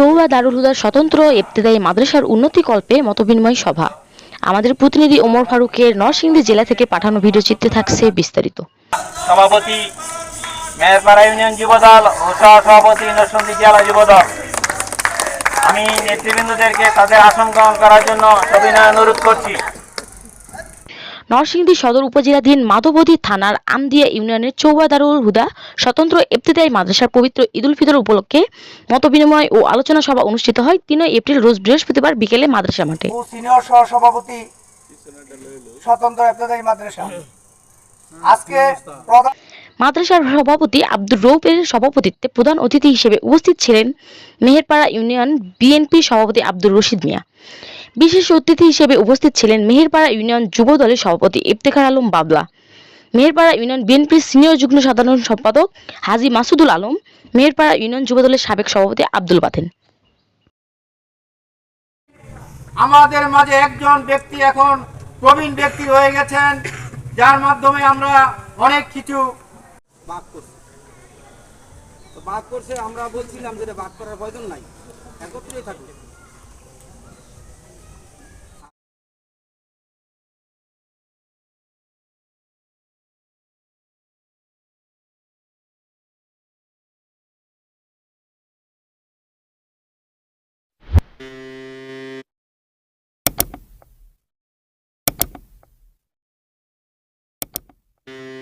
চৌবা দারুল হুদার স্বতন্ত্র ইবতেদায়ী মাদ্রাসার উন্নতিকল্পে মতবিনিময় সভা। আমাদের প্রতিনিধি ওমর ফারুকের নরসিংদী জেলা থেকে পাঠানো ভিডিও চিত্রে থাকছে বিস্তারিত। সভাপতি মেহেরপাড়া ইউনিয়ন যুবদল নরসিংদী জেলা যুবদল। আমি নেতৃবৃন্দদেরকে তাদের আসন গ্রহণ করার জন্য সবিনয় অনুরোধ করছি। নরসিংদী সদর উপজেলাধীন মাধবদী থানার আমদিয়া ইউনিয়নের চৌবা দারুল হুদা স্বতন্ত্র ইবতেদায়ী মাদ্রাসার পবিত্র ঈদুল ফিতর উপলক্ষে মতবিনিময় ও আলোচনা সভা অনুষ্ঠিত হয় তিন এপ্রিল রোজ বৃহস্পতিবার বিকেলে মাদ্রাসা মাঠে। সিনিয়র সহ সভাপতি স্বতন্ত্র মাদ্রাসা। আজকে মাদ্রাসার সভাপতি আব্দুর রৌফের সভাপতিত্বে প্রধান অতিথি হিসেবে উপস্থিত ছিলেন মেহেরপাড়া ইউনিয়ন বিএনপি সভাপতি আব্দুর রশিদ মিয়া। বিশেষ অতিথি হিসেবে উপস্থিত ছিলেন মেহেরপাড়া ইউনিয়ন যুব দলের সভাপতি ইফতেখার আলম বাবলা, মেহেরপাড়া ইউনিয়ন বিএনপির সিনিয়র যুগ্ম সাধারণ সম্পাদক হাজি মাসুদুল আলম, মেহেরপাড়া ইউনিয়ন যুব দলের সাবেক সভাপতি আব্দুল বাতেন। আমাদের মাঝে একজন ব্যক্তি এখন প্রবীণ ব্যক্তি হয়ে গেছেন, যার মাধ্যমে আমরা অনেক কিছু বাদ করছে। তো করছে, আমরা বলছিলাম যে এটা বাদ করার প্রয়োজন নাই। একত্রেই থাকুক you